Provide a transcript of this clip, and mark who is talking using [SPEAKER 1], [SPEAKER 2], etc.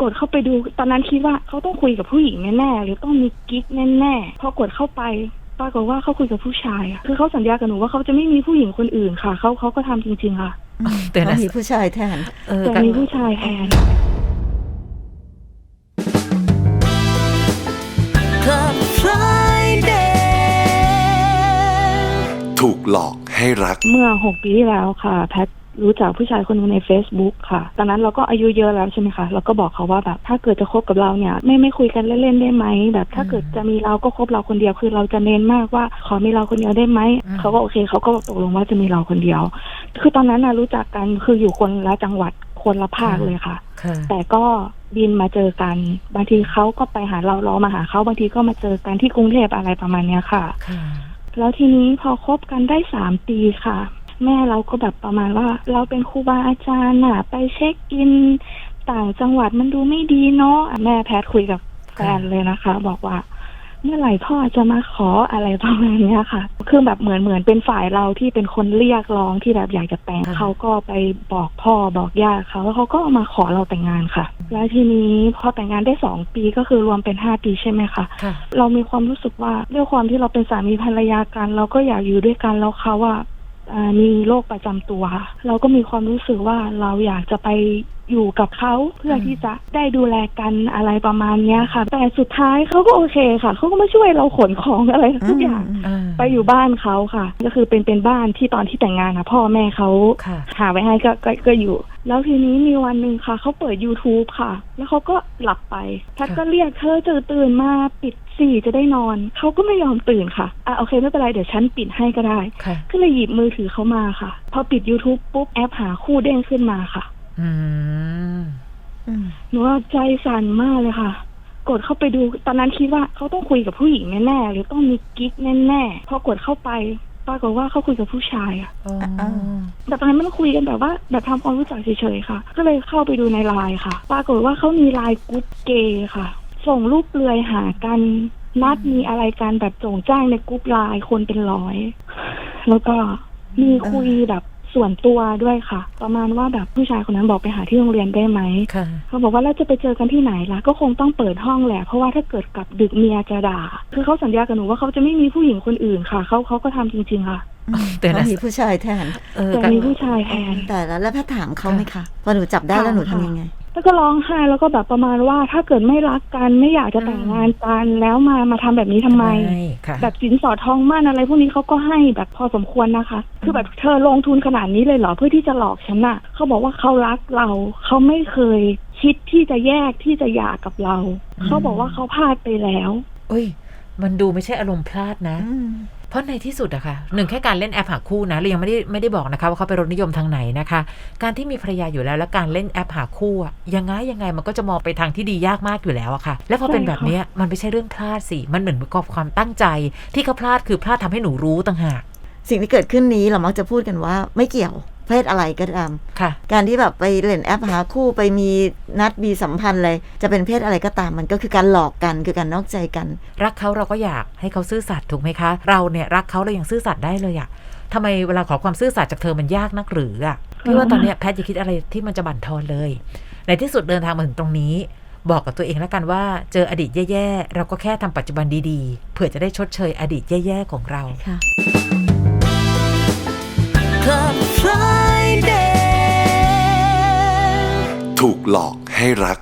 [SPEAKER 1] กดเข้าไปดูตอนนั้นคิดว่าเขาต้องคุยกับผู้หญิงแน่ๆหรือต้องมีกิ๊กแน่ๆพอกดเข้าไปปรากฏว่าเขาคุยกับผู้ชายอะคือเขาสัญญากับหนูว่าเขาจะไม่มีผู้หญิงคนอื่นค่ะเขาเขาก็ทำจริง ๆ ค่ะ
[SPEAKER 2] อืม
[SPEAKER 3] เดี๋ยวนะ
[SPEAKER 2] เขามีผู้ชายแทน
[SPEAKER 3] เออ
[SPEAKER 1] แต่
[SPEAKER 3] การ
[SPEAKER 1] มีผู้ชายแทน
[SPEAKER 2] Club Friday
[SPEAKER 4] ถูกหลอกให้รัก
[SPEAKER 1] เมื่อหกปีที่แล้วค่ะ แพท รู้จักผู้ชายคนหนึงใน Facebook ค่ะ ตอนนั้นเราก็อายุเยอะแล้วใช่ไหมคะเราก็บอกเขาว่าแบบถ้าเกิดจะคบกับเราเนี่ย ไม่ไม่คุยกันเล่นๆได้ไหมแบบถ้าเกิดจะมีเราก็คบเราคนเดียวคือเราจะเน้นมากว่า ขอมีเราคนเดียวได้ไหมเขาก็โอเคเขาก็ตกลงว่าจะมีเราคนเดียว คือตอนนั้นนะรู้จักกันคืออยู่คนละจังหวัดคนละภาคเลยค่ะ
[SPEAKER 3] ค่ะ
[SPEAKER 1] แต่ก็บินมาเจอกัน บางทีเขาก็ไปหาเราเรามาหาเขาบางทีก็มาเจอกันที่กรุงเทพอะไรประมาณเนี้ยค่ะ
[SPEAKER 3] ค่ะ
[SPEAKER 1] แล้วทีนี้พอคบกันได้สามปีค่ะ แม่เราก็แบบประมาณว่า เราเป็นครูบาอาจารย์น่ะไปเช็คอินต่างจังหวัดมันดูไม่ดีเนาะอะแม่แพทย์คุยกับแฟนเลยนะคะ บอกว่า เมื่อไหร่พ่อจะมาขออะไรประมาณเนี้ยค่ะ คือแบบเหมือนเหมือนเป็นฝ่ายเราที่เป็นคนเรียกร้องที่แบบอยากจะแต่ง
[SPEAKER 3] ค่ะ
[SPEAKER 1] เขาก็ไปบอกพ่อบอกญาติเขาแล้วเขาก็มาขอเราแต่งงานค่ะ แล้วทีนี้พอแต่งงานได้สองปีก็คือรวมเป็นห้าปีใช่ไหมคะ
[SPEAKER 3] ค่ะ
[SPEAKER 1] เรามีความรู้สึกว่าด้วยความที่เราเป็นสามีภรรยากัน เราก็อยากอยู่ด้วยกันแล้วเขาอะอ่า มีโรคประจำตัว เราก็มีความรู้สึกว่าเราอยากจะไปอยู่กับเขาเพื่อที่จะได้ดูแลกันอะไรประมาณเนี้ยค่ะ แต่สุดท้ายเขาก็โอเคค่ะเขาก็มาช่วยเราขนของอะไรทุกอย่าง
[SPEAKER 3] อ่า
[SPEAKER 1] ไปอยู่บ้านเขาค่ะ ก็คือเป็นเป็นบ้านที่ตอนที่แต่งงานนะพ่อแม่เขา
[SPEAKER 3] ค่ะ
[SPEAKER 1] หาไว้ให้ก็ก็ก็อยู่ แล้วทีนี้มีวันหนึ่งค่ะเขาเปิด YouTube ค่ะ แล้วเขาก็หลับไปแพทย์ก็เรียกเธอเจอตื่นมาปิดสี่จะได้นอนเขาก็ไม่ยอมตื่นค่ะอะโอเคไม่เป็นไรเดี๋ยวฉันปิดให้ก็ได้
[SPEAKER 3] ค่ะ
[SPEAKER 1] ก็เลยหยิบมือถือเขามาค่ะ พอปิด YouTube ปุ๊บแอปหาคู่เด้งขึ้นมาค่ะ
[SPEAKER 3] อืม
[SPEAKER 2] อืม
[SPEAKER 1] หนูว่าใจสั่นมากเลยค่ะ กดเข้าไปดู ตอนนั้นคิดว่าเขาต้องคุยกับผู้หญิงแน่ๆหรือต้องมีกิ๊กแน่ๆพอกดเข้าไปปรากฏว่าเขาคุยกับผู้ชายอะ
[SPEAKER 3] อ๋อ
[SPEAKER 2] อ่า
[SPEAKER 1] แต่ตอนนั้นมันคุยกันแบบว่า แบบทำความรู้จักเฉยๆค่ะ ก็เลยเข้าไปดูในไลน์ค่ะ ปรากฏว่าเขามีไลน์กรุ๊ปเกย์ค่ะ ส่งรูปเปลือยหากันนัดมีอะไรกันแบบโจงจ้างในกรุ๊ปไลน์คนเป็นร้อย แล้วก็มีคุยแบบ ส่วนตัวด้วยค่ะ ประมาณว่าแบบผู้ชายคนนั้นบอกไปหาที่โรงเรียนได้ไหม
[SPEAKER 3] ค่ะ
[SPEAKER 1] เขาบอกว่าเราจะไปเจอกันที่ไหนล่ะก็คงต้องเปิดห้องแหละเพราะว่าถ้าเกิดกลับดึกเมียจะด่า คือเขาสัญญากับหนูว่าเขาจะไม่มีผู้หญิงคนอื่นค่ะเขาเขาก็ทำจริง ๆ ค่ะ
[SPEAKER 2] อืม
[SPEAKER 3] เดี๋ยวนะ
[SPEAKER 2] เขามีผู้ชายแทน
[SPEAKER 3] เออ
[SPEAKER 1] แต่
[SPEAKER 3] การ
[SPEAKER 1] มีผู้ชายแทน
[SPEAKER 2] แต่แล้วแล้วแพทย์ถามเขาไหมคะพอหนูจับได้แล้วหนูทำยังไง
[SPEAKER 1] แล้วก็ร้องไห้แล้วก็แบบประมาณว่า ถ้าเกิดไม่รักกันไม่อยากจะแต่งงานกันแล้วมามาทำแบบนี้ทำไม
[SPEAKER 3] ค่ะ
[SPEAKER 1] แบบสินสอดทองมั่นอะไร พวกนี้เขาก็ให้แบบพอสมควรนะคะ คือแบบเธอลงทุนขนาดนี้เลยเหรอเพื่อที่จะหลอกฉันน่ะเขาบอกว่าเขารักเราเขาไม่เคยคิดที่จะแยกที่จะหย่ากับเรา
[SPEAKER 3] อืม
[SPEAKER 1] เขาบอกว่าเขาพลาดไปแล้ว
[SPEAKER 3] เอ้ย มันดูไม่ใช่อารมณ์พลาดนะ
[SPEAKER 2] อืม
[SPEAKER 3] เพราะในที่สุดอะค่ะหนึ่งแค่การเล่นแอปหาคู่นะเรายังไม่ได้ไม่ได้บอกนะคะว่าเขาไปรสนิยมทางไหนนะคะ การที่มีภรรยาอยู่แล้วและการเล่นแอปหาคู่อะยังไงยังไงมันก็จะมองไปทางที่ดียากมากอยู่แล้วอะค่ะ และพอเป็น
[SPEAKER 1] ใช่ค่ะ
[SPEAKER 3] แบบเนี้ยมันไม่ใช่เรื่องพลาดสิมันเหมือนกับความตั้งใจ ที่เขาพลาดคือพลาดทำให้หนูรู้ต่างหาก
[SPEAKER 2] สิ่งที่เกิดขึ้นนี้เรามักจะพูดกันว่าไม่เกี่ยวเพศอะไรก็ตาม
[SPEAKER 3] ค่ะ
[SPEAKER 2] การที่แบบไปเล่นแอปหาคู่ไปมีนัดมีสัมพันธ์อะไรจะเป็นเพศอะไรก็ตามมันก็คือการหลอกกันคือการนอกใจกัน
[SPEAKER 3] รักเขาเราก็อยากให้เขาซื่อสัตย์ถูกไหมคะ เราเนี่ยรักเขาเรายังซื่อสัตย์ได้เลยอะทำไมเวลาขอความซื่อสัตย์จากเธอมันยากนักหรืออะพี่ว่าตอนเนี้ยแพทย์อย่าคิดอะไรที่มันจะบั่นทอนเลย ในที่สุดเดินทางมาถึงตรงนี้บอกกับตัวเองแล้วกันว่าเจออดีตแย่ๆ เราก็แค่ทำปัจจุบันดีๆ เผื่อจะได้ชดเชยอดีตแย่ๆ ของเรา
[SPEAKER 2] ค่ะ
[SPEAKER 4] หลอกให้รัก